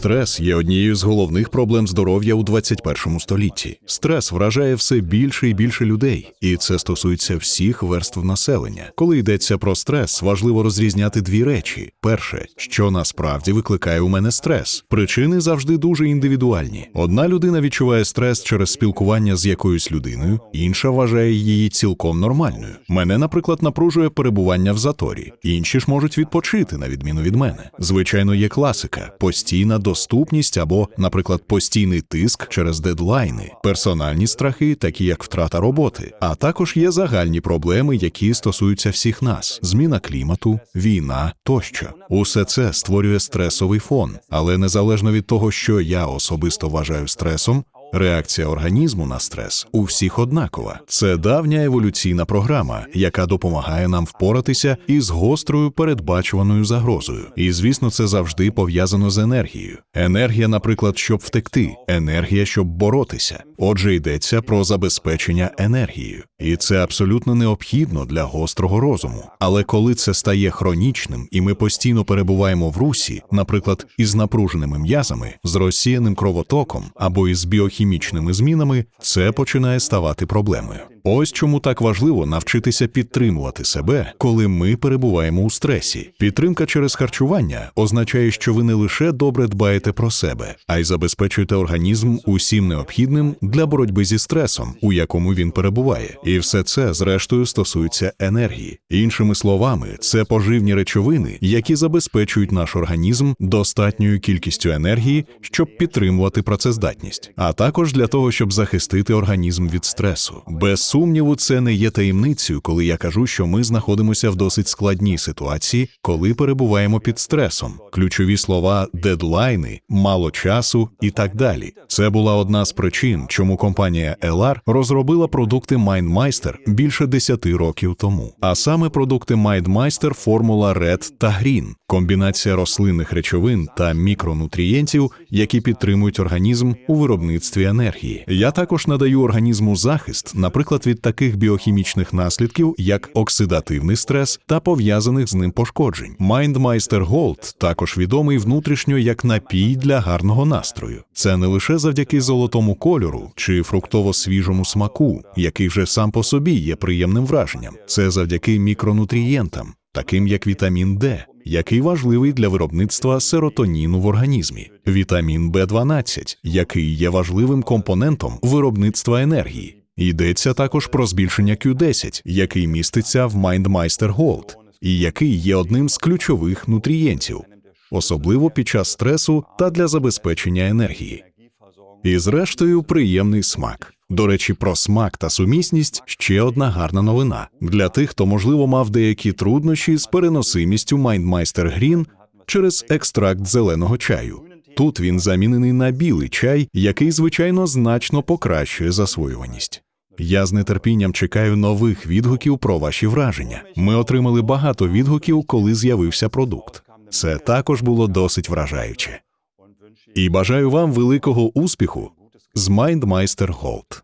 Стрес є однією з головних проблем здоров'я у 21 столітті. Стрес вражає все більше і більше людей, і це стосується всіх верств населення. Коли йдеться про стрес, важливо розрізняти дві речі: перше, що насправді викликає у мене стрес. Причини завжди дуже індивідуальні. Одна людина відчуває стрес через спілкування з якоюсь людиною, інша вважає її цілком нормальною. Мене, наприклад, напружує перебування в заторі. Інші ж можуть відпочити на відміну від мене. Звичайно, є класика: постійна доступність або, наприклад, постійний тиск через дедлайни, персональні страхи, такі як втрата роботи. А також є загальні проблеми, які стосуються всіх нас: зміна клімату, війна тощо. Усе це створює стресовий фон, але незалежно від того, що я особисто вважаю стресом. Реакція організму на стрес у всіх однакова. Це давня еволюційна програма, яка допомагає нам впоратися із гострою передбачуваною загрозою. І звісно, це завжди пов'язано з енергією. Енергія, наприклад, щоб втекти, енергія, щоб боротися. Отже, йдеться про забезпечення енергією, і це абсолютно необхідно для гострого розуму. Але коли це стає хронічним, і ми постійно перебуваємо в русі, наприклад, із напруженими м'язами, з розсіяним кровотоком або із біохімічними змінами, це починає ставати проблемою. Ось чому так важливо навчитися підтримувати себе, коли ми перебуваємо у стресі. Підтримка через харчування означає, що ви не лише добре дбаєте про себе, а й забезпечуєте організм усім необхідним для боротьби зі стресом, у якому він перебуває. І все це, зрештою, стосується енергії. Іншими словами, це поживні речовини, які забезпечують наш організм достатньою кількістю енергії, щоб підтримувати працездатність, а також для того, щоб захистити організм від стресу. Без сумніву, це не є таємницею, коли я кажу, що ми знаходимося в досить складній ситуації, коли перебуваємо під стресом. Ключові слова дедлайни, мало часу і так далі. Це була одна з причин, чому компанія LR розробила продукти MindMeister більше 10 років тому. А саме продукти MindMeister формула Red та Green – комбінація рослинних речовин та мікронутрієнтів, які підтримують організм у виробництві енергії. Я також надаю організму захист, наприклад, від таких біохімічних наслідків, як оксидативний стрес та пов'язаних з ним пошкоджень. MindMeister Gold також відомий внутрішньо як напій для гарного настрою. Це не лише завдяки золотому кольору чи фруктово-свіжому смаку, який вже сам по собі є приємним враженням. Це завдяки мікронутрієнтам, таким як вітамін Д, який важливий для виробництва серотоніну в організмі, вітамін В12, який є важливим компонентом виробництва енергії. Йдеться також про збільшення Q10, який міститься в MindMeister Gold, і який є одним з ключових нутрієнтів, особливо під час стресу та для забезпечення енергії. І зрештою, приємний смак. До речі, про смак та сумісність ще одна гарна новина для тих, хто можливо мав деякі труднощі з переносимістю MindMeister Green через екстракт зеленого чаю. Тут він замінений на білий чай, який звичайно значно покращує засвоюваність. Я з нетерпінням чекаю нових відгуків про ваші враження. Ми отримали багато відгуків, коли з'явився продукт. Це також було досить вражаюче. І бажаю вам великого успіху з MindMeister Gold.